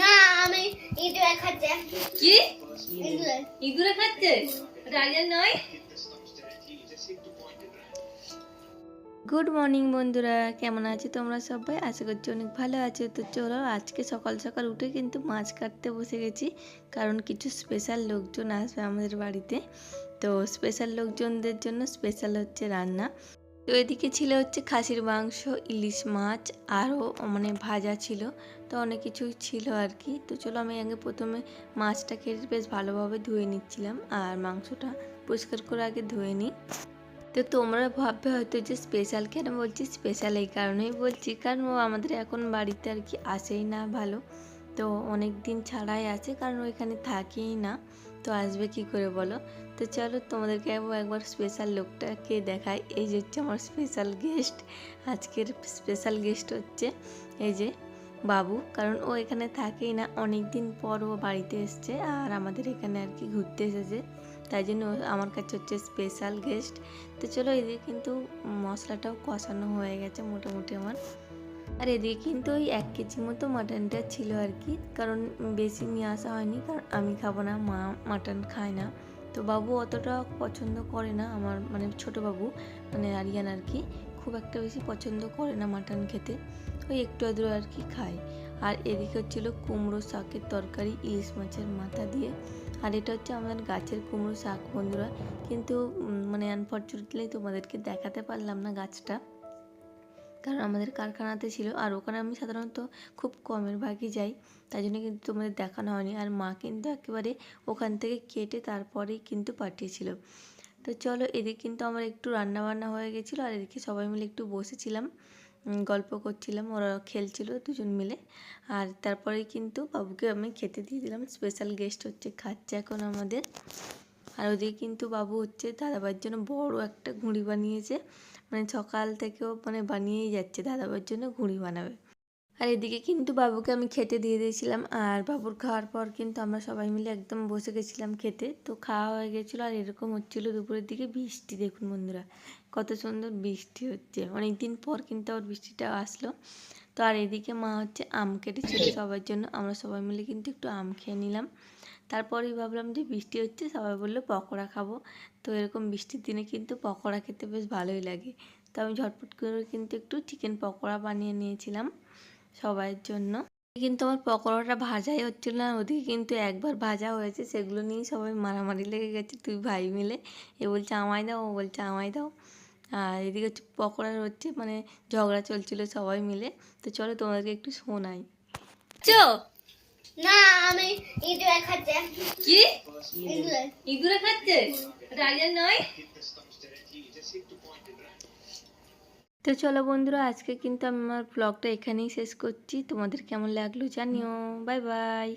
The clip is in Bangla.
না আমি ইঁদুর খাচ্ছে। কি? ইঁদুর ইঁদুরে খাচ্ছে? ডালিয়া নয়? গুড মর্নিং বন্ধুরা। কেমন আছো তোমরা সবাই? আশা করছি অনেক ভালো আছো। তো চলো আজকে সকাল সকাল উঠে কিন্তু মাছ কাটতে বসে গেছি। কারণ কিছু স্পেশাল লোকজন আসবে আমাদের বাড়িতে। তো স্পেশাল লোকজনদের জন্য স্পেশাল হচ্ছে রান্না। তো এদিকে ছিল হচ্ছে খাসির মাংস ইলিশ মাছ আরও মানে ভাজা ছিল। তো অনেক কিছুই ছিল আর কি। তো চলো আমি আগে প্রথমে মাছটাকে বেশ ভালোভাবে ধুয়ে নিচ্ছিলাম আর মাংসটা পরিষ্কার করে আগে ধুয়ে নিই। তো তোমরা ভাববে হয়তো যে স্পেশাল কেন বলছি? স্পেশাল এই কারণেই বলছি, কারণ ও আমাদের এখন বাড়িতে আর কি আসেই না ভালো। তো অনেক দিন ছাড়াই আছে, কারণ ওইখানে থাকেই না। তো আসবে কি করে বলো? তো চলো তোমাদেরকে একবার স্পেশাল লোকটাকে দেখাই। এই যে হচ্ছে আমার স্পেশাল গেস্ট আজকের স্পেশাল গেস্ট হচ্ছে এই যে বাবু, কারণ ও এখানে থাকেই না। অনেক দিন পর ও বাড়িতে এসছে আর আমাদের এখানে আর কি ঘুরতে এসেছে। তাই জন্য আমার কাছে হচ্ছে স্পেশাল গেস্ট তো চলো এদিকে কিন্তু মশলাটাও কষানো হয়ে গেছে মোটামুটি আমার। আর এদিকে কিন্তু ওই এক কেজি মতো মাটনটা ছিল আর কি, কারণ বেশি নিয়ে আসা হয়নি, কারণ আমি খাব না, মা মাটন খায় না। তো বাবু অতটা পছন্দ করে না, আমার মানে ছোট বাবু মানে আরিয়ান আর কি। খুব একটা বেশি পছন্দ করে না মাটন খেতে। ওই একটু আধটু আর কি খায় আর এদিকে হচ্ছিল কুমড়ো শাকের তরকারি, ইলিশ মাছের মাথা দিয়ে। আর এটা হচ্ছে আমাদের গাছের কুমড়ো শাক বন্ধুরা। কিন্তু মানে আনফর্চুনেটলি তোমাদেরকে দেখাতে পারলাম না গাছটা। কারণ আমাদের কারখানাতে ছিল। আর ওখানে আমি সাধারণত খুব কমের ভাগই যাই। তাই জন্য কিন্তু তোমাদের দেখানো হয়নি। আর মা কিন্তু একেবারে ওখান থেকে কেটে তারপরেই কিন্তু পাঠিয়েছিল। তো চলো এদিকে কিন্তু আমার একটু রান্না বান্না হয়ে গেছিল আর এদিকে সবাই মিলে একটু বসেছিলাম গল্প করছিলাম, ওরা খেলছিল দুজন মিলে। আর তারপরেই কিন্তু বাবুকে আমি খেতে দিয়ে দিলাম স্পেশাল গেস্ট হচ্ছে খাচ্ছে এখন আমাদের। আর ওদিকে কিন্তু বাবু হচ্ছে দাদাবার জন্য বড় একটা ঘুড়ি বানিয়েছে মানে সকাল থেকেও মানে বানিয়েই যাচ্ছে দাদাবার জন্য ঘুড়ি বানাবে। আর এদিকে কিন্তু বাবুকে আমি খেতে দিয়ে দিয়েছিলাম, আর বাবুর খাওয়ার পর কিন্তু আমরা সবাই মিলে একদম বসে গেছিলাম খেতে। তো খাওয়া হয়ে গেছিল, আর এরকম হচ্ছিল দুপুরের দিকে বৃষ্টি। দেখুন বন্ধুরা, কত সুন্দর বৃষ্টি হচ্ছে। অনেক দিন পর কিন্তু আবার বৃষ্টিটা আসলো। তো আর এদিকে মা হচ্ছে আম কেটেছিল সবার জন্য, আমরা সবাই মিলে কিন্তু একটু আম খেয়ে নিলাম। তারপরেই ভাবলাম যে বৃষ্টি হচ্ছে, সবাই বলল পকোড়া খাব। তো এরকম বৃষ্টির দিনে কিন্তু পকোড়া খেতে বেশ ভালোই লাগে। তো আমি ঝটপট করে কিন্তু একটু চিকেন পকোড়া বানিয়ে নিয়েছিলাম। সবাইয়ের জন্য। কিন্তু আমার পকোড়াটা ভাজাই হচ্ছিল না ওদিকে কিন্তু একবার ভাজা হয়েছে সেগুলো নিয়েই সবাই মারামারি লেগে গেছে দুই ভাই মিলে। এ বলছে আমায় দাও ও বলছে আমায় দাও। আর এদিকে হচ্ছে পকোড়ার হচ্ছে মানে ঝগড়া চলছিল সবাই মিলে। তো চলো তোমাদেরকে একটু শোনাই। চো! না আমি ইঁদুর খাচ্ছে। কি? ইঁদুরে। খাচ্ছে? ডালিয়া নয়? তো চলো বন্ধুরা, আজকে কিন্তু আমি আমার ব্লগটা এখানেই শেষ করছি। তোমাদের কেমন লাগল জানিও। Bye bye